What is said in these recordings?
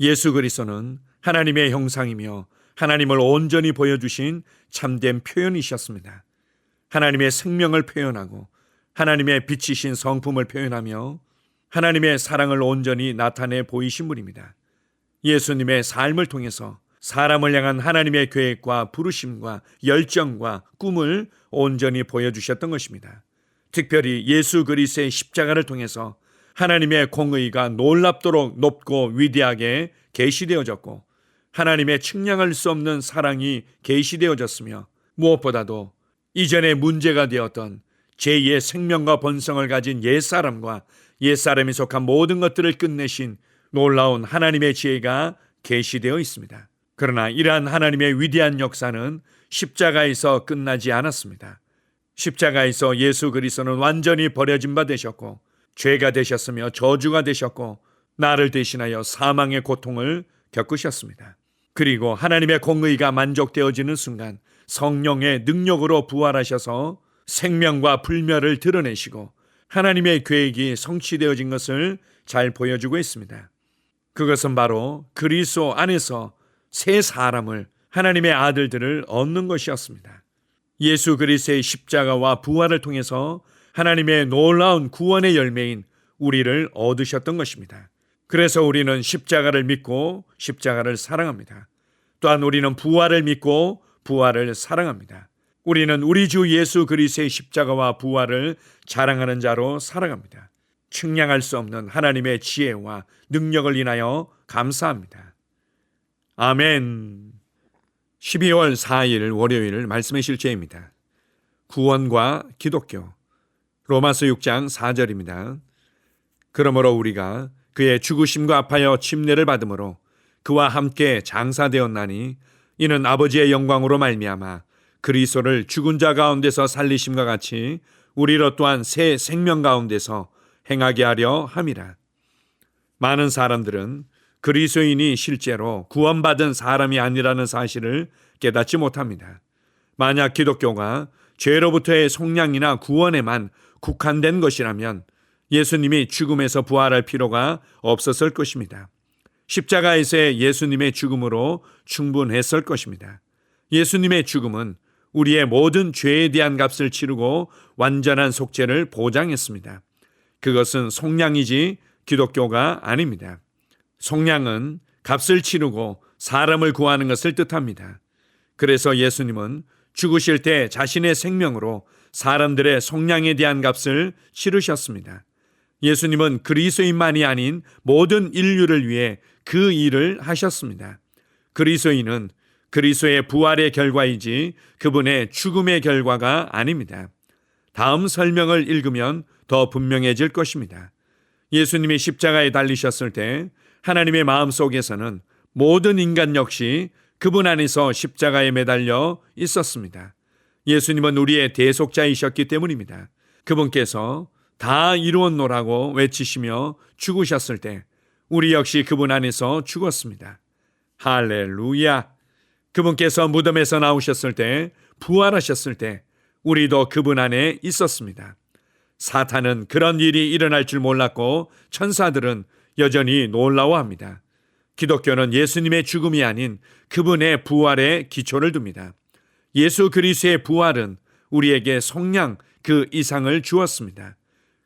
예수 그리스도는 하나님의 형상이며 하나님을 온전히 보여주신 참된 표현이셨습니다. 하나님의 생명을 표현하고 하나님의 빛이신 성품을 표현하며 하나님의 사랑을 온전히 나타내 보이신 분입니다. 예수님의 삶을 통해서 사람을 향한 하나님의 계획과 부르심과 열정과 꿈을 온전히 보여주셨던 것입니다. 특별히 예수 그리스의 십자가를 통해서 하나님의 공의가 놀랍도록 높고 위대하게 계시되어졌고 하나님의 측량할 수 없는 사랑이 계시되어졌으며 무엇보다도 이전에 문제가 되었던 제2의 생명과 본성을 가진 옛사람과 옛사람이 속한 모든 것들을 끝내신 놀라운 하나님의 지혜가 계시되어 있습니다. 그러나 이러한 하나님의 위대한 역사는 십자가에서 끝나지 않았습니다. 십자가에서 예수 그리스도는 완전히 버려진 바 되셨고 죄가 되셨으며 저주가 되셨고 나를 대신하여 사망의 고통을 겪으셨습니다. 그리고 하나님의 공의가 만족되어지는 순간 성령의 능력으로 부활하셔서 생명과 불멸을 드러내시고 하나님의 계획이 성취되어진 것을 잘 보여주고 있습니다. 그것은 바로 그리스도 안에서 새 사람을 하나님의 아들들을 얻는 것이었습니다. 예수 그리스도의 십자가와 부활을 통해서 하나님의 놀라운 구원의 열매인 우리를 얻으셨던 것입니다. 그래서 우리는 십자가를 믿고 십자가를 사랑합니다. 또한 우리는 부활을 믿고 부활을 사랑합니다. 우리는 우리 주 예수 그리스도의 십자가와 부활을 자랑하는 자로 살아갑니다. 측량할 수 없는 하나님의 지혜와 능력을 인하여 감사합니다. 아멘. 12월 4일 월요일 말씀의 실제입니다. 구원과 기독교. 로마서 6장 4절입니다. 그러므로 우리가 그의 죽으심과 아파여 침례를 받음으로 그와 함께 장사되었나니 이는 아버지의 영광으로 말미암아 그리스도를 죽은 자 가운데서 살리심과 같이 우리로 또한 새 생명 가운데서 행하게 하려 함이라. 많은 사람들은 그리스도인이 실제로 구원받은 사람이 아니라는 사실을 깨닫지 못합니다. 만약 기독교가 죄로부터의 속량이나 구원에만 국한된 것이라면 예수님이 죽음에서 부활할 필요가 없었을 것입니다. 십자가에서의 예수님의 죽음으로 충분했을 것입니다. 예수님의 죽음은 우리의 모든 죄에 대한 값을 치르고 완전한 속죄를 보장했습니다. 그것은 속량이지 기독교가 아닙니다. 속량은 값을 치르고 사람을 구하는 것을 뜻합니다. 그래서 예수님은 죽으실 때 자신의 생명으로 사람들의 속량에 대한 값을 치르셨습니다. 예수님은 그리스도인만이 아닌 모든 인류를 위해 그 일을 하셨습니다. 그리스도인은 그리스도의 부활의 결과이지 그분의 죽음의 결과가 아닙니다. 다음 설명을 읽으면 더 분명해질 것입니다. 예수님이 십자가에 달리셨을 때 하나님의 마음 속에서는 모든 인간 역시 그분 안에서 십자가에 매달려 있었습니다. 예수님은 우리의 대속자이셨기 때문입니다. 그분께서 다 이루었노라고 외치시며 죽으셨을 때 우리 역시 그분 안에서 죽었습니다. 할렐루야. 그분께서 무덤에서 나오셨을 때 부활하셨을 때 우리도 그분 안에 있었습니다. 사탄은 그런 일이 일어날 줄 몰랐고 천사들은 여전히 놀라워합니다. 기독교는 예수님의 죽음이 아닌 그분의 부활에 기초를 둡니다. 예수 그리스의 부활은 우리에게 속량 그 이상을 주었습니다.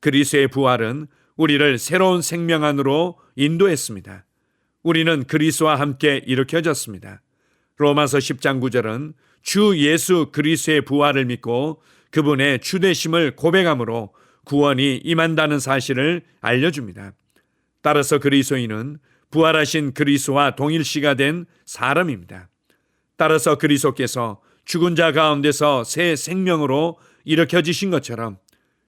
그리스의 부활은 우리를 새로운 생명 안으로 인도했습니다. 우리는 그리스와 함께 일으켜졌습니다. 로마서 10장 9절은 주 예수 그리스의 부활을 믿고 그분의 주되심을 고백함으로 구원이 임한다는 사실을 알려줍니다. 따라서 그리스도인은 부활하신 그리스와 동일시가 된 사람입니다. 따라서 그리스도께서 죽은 자 가운데서 새 생명으로 일으켜지신 것처럼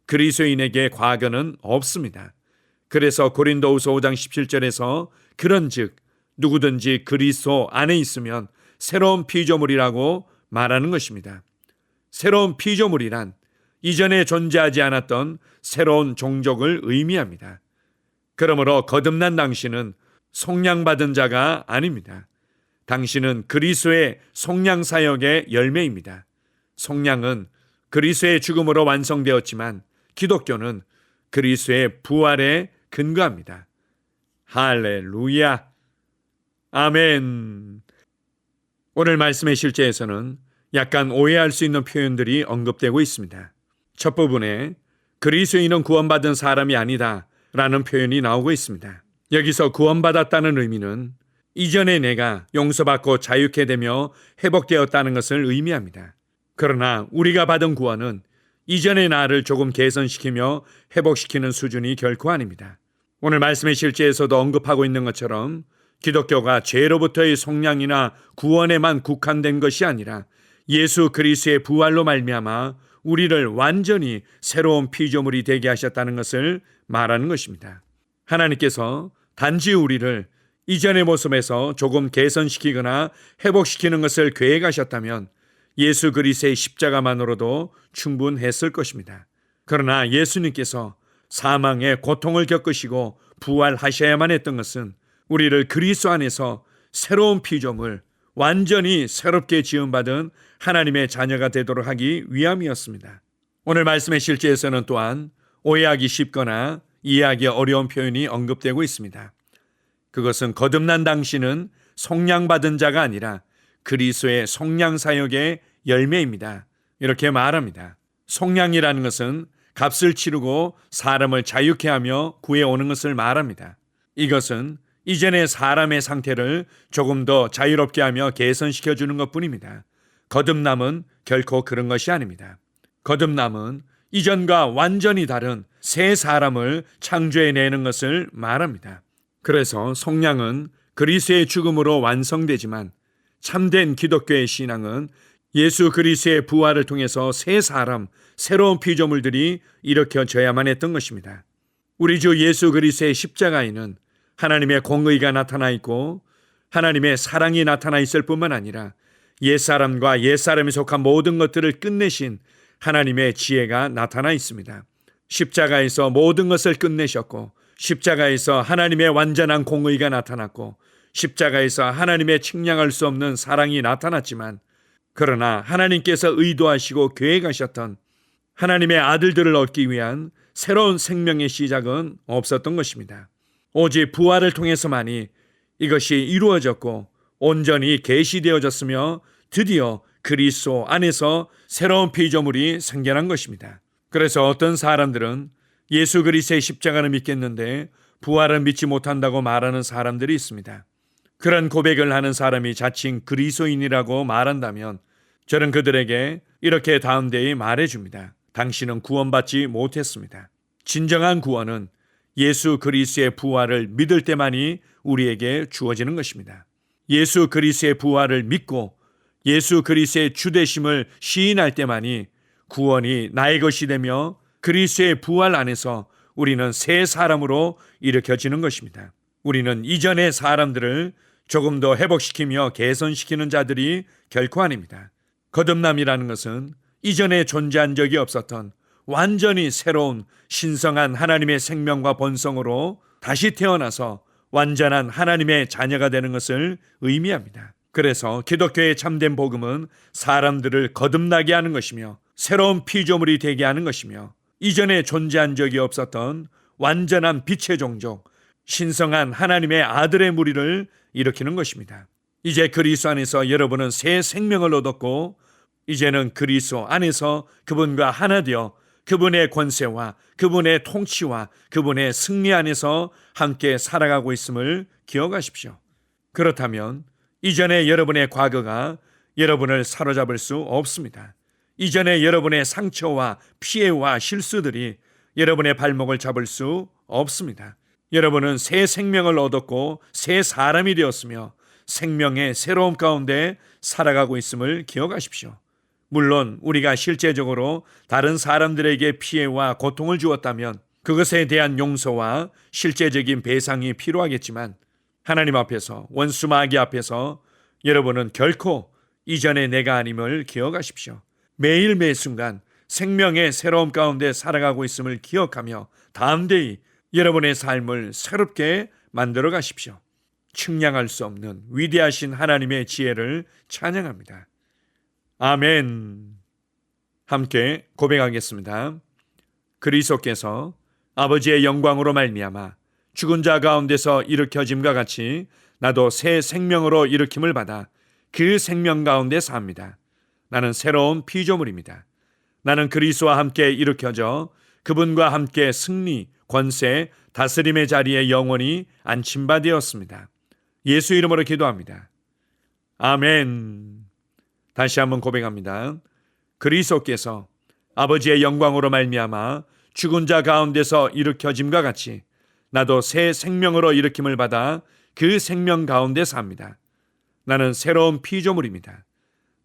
그리스도인에게 과거는 없습니다. 그래서 고린도후서 5장 17절에서 그런즉 누구든지 그리스도 안에 있으면 새로운 피조물이라고 말하는 것입니다. 새로운 피조물이란 이전에 존재하지 않았던 새로운 종족을 의미합니다. 그러므로 거듭난 당신은 속량받은 자가 아닙니다. 당신은 그리스도의 속량 사역의 열매입니다. 속량은 그리스도의 죽음으로 완성되었지만 기독교는 그리스도의 부활에 근거합니다. 할렐루야. 아멘. 오늘 말씀의 실제에서는 약간 오해할 수 있는 표현들이 언급되고 있습니다. 첫 부분에 그리스도인은 구원받은 사람이 아니다 라는 표현이 나오고 있습니다. 여기서 구원받았다는 의미는 이전에 내가 용서받고 자유케 되며 회복되었다는 것을 의미합니다. 그러나 우리가 받은 구원은 이전의 나를 조금 개선시키며 회복시키는 수준이 결코 아닙니다. 오늘 말씀의 실제에서도 언급하고 있는 것처럼 기독교가 죄로부터의 속량이나 구원에만 국한된 것이 아니라 예수 그리스의 부활로 말미암아 우리를 완전히 새로운 피조물이 되게 하셨다는 것을 말하는 것입니다. 하나님께서 단지 우리를 이전의 모습에서 조금 개선시키거나 회복시키는 것을 계획하셨다면 예수 그리스의 십자가만으로도 충분했을 것입니다. 그러나 예수님께서 사망의 고통을 겪으시고 부활하셔야만 했던 것은 우리를 그리스도 안에서 새로운 피조물, 완전히 새롭게 지음받은 하나님의 자녀가 되도록 하기 위함이었습니다. 오늘 말씀의 실제에서는 또한 오해하기 쉽거나 이해하기 어려운 표현이 언급되고 있습니다. 그것은 거듭난 당신은 속량받은 자가 아니라 그리스도의 속량 사역의 열매입니다. 이렇게 말합니다. 속량이라는 것은 값을 치르고 사람을 자유케 하며 구해오는 것을 말합니다. 이것은 이전의 사람의 상태를 조금 더 자유롭게 하며 개선시켜 주는 것 뿐입니다. 거듭남은 결코 그런 것이 아닙니다. 거듭남은 이전과 완전히 다른 새 사람을 창조해내는 것을 말합니다. 그래서 속량은 그리스의 죽음으로 완성되지만 참된 기독교의 신앙은 예수 그리스의 부활을 통해서 새 사람, 새로운 피조물들이 일으켜져야만 했던 것입니다. 우리 주 예수 그리스의 십자가에는 하나님의 공의가 나타나 있고 하나님의 사랑이 나타나 있을 뿐만 아니라 옛사람과 옛사람이 속한 모든 것들을 끝내신 하나님의 지혜가 나타나 있습니다. 십자가에서 모든 것을 끝내셨고 십자가에서 하나님의 완전한 공의가 나타났고 십자가에서 하나님의 측량할 수 없는 사랑이 나타났지만 그러나 하나님께서 의도하시고 계획하셨던 하나님의 아들들을 얻기 위한 새로운 생명의 시작은 없었던 것입니다. 오직 부활을 통해서만이 이것이 이루어졌고 온전히 계시되어졌으며 드디어 그리스도 안에서 새로운 피조물이 생겨난 것입니다. 그래서 어떤 사람들은 예수 그리스의 십자가를 믿겠는데 부활을 믿지 못한다고 말하는 사람들이 있습니다. 그런 고백을 하는 사람이 자칭 그리스도인이라고 말한다면 저는 그들에게 이렇게 다음 대에 말해 줍니다. 당신은 구원받지 못했습니다. 진정한 구원은 예수 그리스의 부활을 믿을 때만이 우리에게 주어지는 것입니다. 예수 그리스의 부활을 믿고 예수 그리스의 주되심을 시인할 때만이 구원이 나의 것이 되며 그리스의 부활 안에서 우리는 새 사람으로 일으켜지는 것입니다. 우리는 이전의 사람들을 조금 더 회복시키며 개선시키는 자들이 결코 아닙니다. 거듭남이라는 것은 이전에 존재한 적이 없었던 완전히 새로운 신성한 하나님의 생명과 본성으로 다시 태어나서 완전한 하나님의 자녀가 되는 것을 의미합니다. 그래서 기독교의 참된 복음은 사람들을 거듭나게 하는 것이며 새로운 피조물이 되게 하는 것이며 이전에 존재한 적이 없었던 완전한 빛의 종족, 신성한 하나님의 아들의 무리를 일으키는 것입니다. 이제 그리스도 안에서 여러분은 새 생명을 얻었고 이제는 그리스도 안에서 그분과 하나 되어 그분의 권세와 그분의 통치와 그분의 승리 안에서 함께 살아가고 있음을 기억하십시오. 그렇다면 이전에 여러분의 과거가 여러분을 사로잡을 수 없습니다. 이전에 여러분의 상처와 피해와 실수들이 여러분의 발목을 잡을 수 없습니다. 여러분은 새 생명을 얻었고 새 사람이 되었으며 생명의 새로움 가운데 살아가고 있음을 기억하십시오. 물론 우리가 실제적으로 다른 사람들에게 피해와 고통을 주었다면 그것에 대한 용서와 실제적인 배상이 필요하겠지만 하나님 앞에서 원수 마귀 앞에서 여러분은 결코 이전의 내가 아님을 기억하십시오. 매일 매 순간 생명의 새로움 가운데 살아가고 있음을 기억하며 다음대이 여러분의 삶을 새롭게 만들어 가십시오. 측량할 수 없는 위대하신 하나님의 지혜를 찬양합니다. 아멘. 함께 고백하겠습니다. 그리스도께서 아버지의 영광으로 말미암아 죽은 자 가운데서 일으켜짐과 같이 나도 새 생명으로 일으킴을 받아 그 생명 가운데 삽니다. 나는 새로운 피조물입니다. 나는 그리스도와 함께 일으켜져 그분과 함께 승리, 권세, 다스림의 자리에 영원히 안침받되었습니다. 예수 이름으로 기도합니다. 아멘. 다시 한번 고백합니다. 그리스도께서 아버지의 영광으로 말미암아 죽은 자 가운데서 일으켜짐과 같이 나도 새 생명으로 일으킴을 받아 그 생명 가운데 삽니다. 나는 새로운 피조물입니다.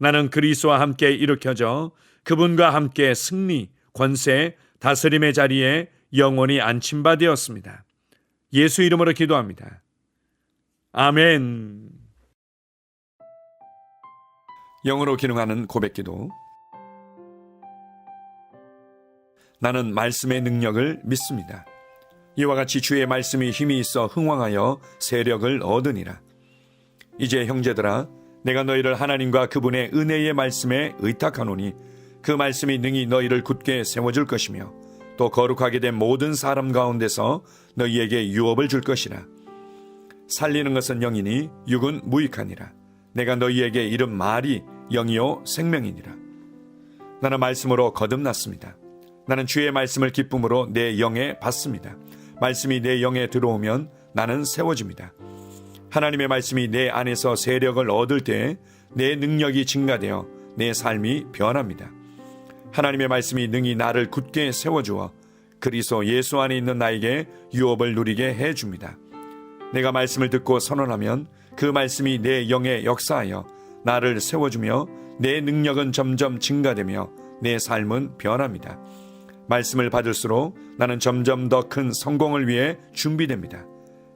나는 그리스도와 함께 일으켜져 그분과 함께 승리, 권세, 다스림의 자리에 영원히 안침받되었습니다. 예수 이름으로 기도합니다. 아멘. 영어로 기능하는 고백기도 나는 말씀의 능력을 믿습니다. 이와 같이 주의 말씀이 힘이 있어 흥왕하여 세력을 얻으니라. 이제 형제들아 내가 너희를 하나님과 그분의 은혜의 말씀에 의탁하노니 그 말씀이 능히 너희를 굳게 세워줄 것이며 또 거룩하게 된 모든 사람 가운데서 너희에게 유업을 줄 것이라. 살리는 것은 영이니 육은 무익하니라. 내가 너희에게 이른 말이 영이요 생명이니라. 나는 말씀으로 거듭났습니다. 나는 주의 말씀을 기쁨으로 내 영에 받습니다. 말씀이 내 영에 들어오면 나는 세워집니다. 하나님의 말씀이 내 안에서 세력을 얻을 때 내 능력이 증가되어 내 삶이 변합니다. 하나님의 말씀이 능히 나를 굳게 세워주어 그리스도 예수 안에 있는 나에게 유업을 누리게 해줍니다. 내가 말씀을 듣고 선언하면 그 말씀이 내 영에 역사하여 나를 세워주며 내 능력은 점점 증가되며 내 삶은 변합니다. 말씀을 받을수록 나는 점점 더 큰 성공을 위해 준비됩니다.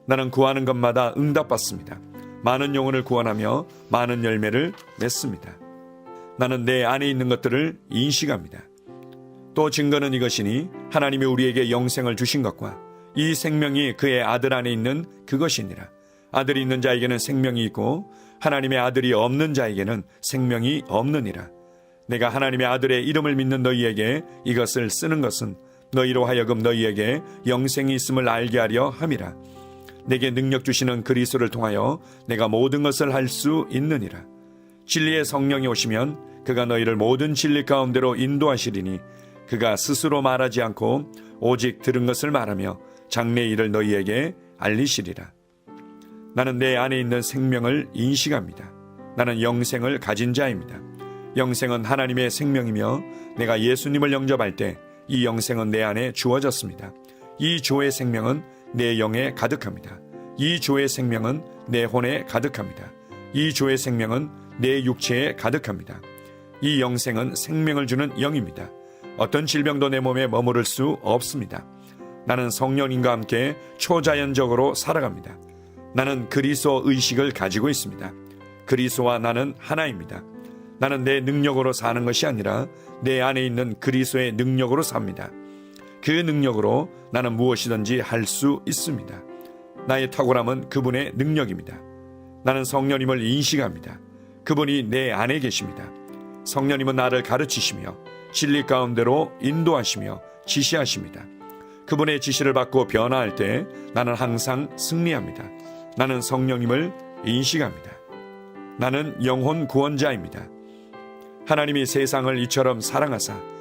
나는 구하는 것마다 응답받습니다. 많은 영혼을 구원하며 많은 열매를 맺습니다. 나는 내 안에 있는 것들을 인식합니다. 또 증거는 이것이니 하나님이 우리에게 영생을 주신 것과 이 생명이 그의 아들 안에 있는 그것이니라. 아들이 있는 자에게는 생명이 있고 하나님의 아들이 없는 자에게는 생명이 없느니라. 내가 하나님의 아들의 이름을 믿는 너희에게 이것을 쓰는 것은 너희로 하여금 너희에게 영생이 있음을 알게 하려 함이라. 내게 능력 주시는 그리스도를 통하여 내가 모든 것을 할 수 있느니라. 진리의 성령이 오시면 그가 너희를 모든 진리 가운데로 인도하시리니 그가 스스로 말하지 않고 오직 들은 것을 말하며 장래 일을 너희에게 알리시리라. 나는 내 안에 있는 생명을 인식합니다. 나는 영생을 가진 자입니다. 영생은 하나님의 생명이며 내가 예수님을 영접할 때 이 영생은 내 안에 주어졌습니다. 이 조의 생명은 내 영에 가득합니다. 이 조의 생명은 내 혼에 가득합니다. 이 조의 생명은 내 육체에 가득합니다. 이 영생은 생명을 주는 영입니다. 어떤 질병도 내 몸에 머무를 수 없습니다. 나는 성령님과 함께 초자연적으로 살아갑니다. 나는 그리스도 의식을 가지고 있습니다. 그리스도와 나는 하나입니다. 나는 내 능력으로 사는 것이 아니라 내 안에 있는 그리스도의 능력으로 삽니다. 그 능력으로 나는 무엇이든지 할 수 있습니다. 나의 탁월함은 그분의 능력입니다. 나는 성령님을 인식합니다. 그분이 내 안에 계십니다. 성령님은 나를 가르치시며 진리 가운데로 인도하시며 지시하십니다. 그분의 지시를 받고 변화할 때 나는 항상 승리합니다. 나는 성령님을 인식합니다. 나는 영혼 구원자입니다. 하나님이 세상을 이처럼 사랑하사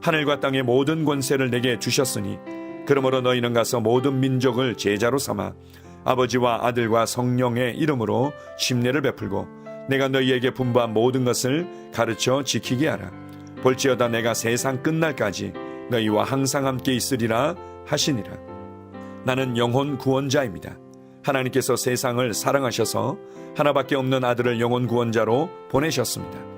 하늘과 땅의 모든 권세를 내게 주셨으니 그러므로 너희는 가서 모든 민족을 제자로 삼아 아버지와 아들과 성령의 이름으로 침례를 베풀고 내가 너희에게 분부한 모든 것을 가르쳐 지키게 하라. 볼지어다 내가 세상 끝날까지 너희와 항상 함께 있으리라 하시니라. 나는 영혼 구원자입니다. 하나님께서 세상을 사랑하셔서 하나밖에 없는 아들을 영혼 구원자로 보내셨습니다.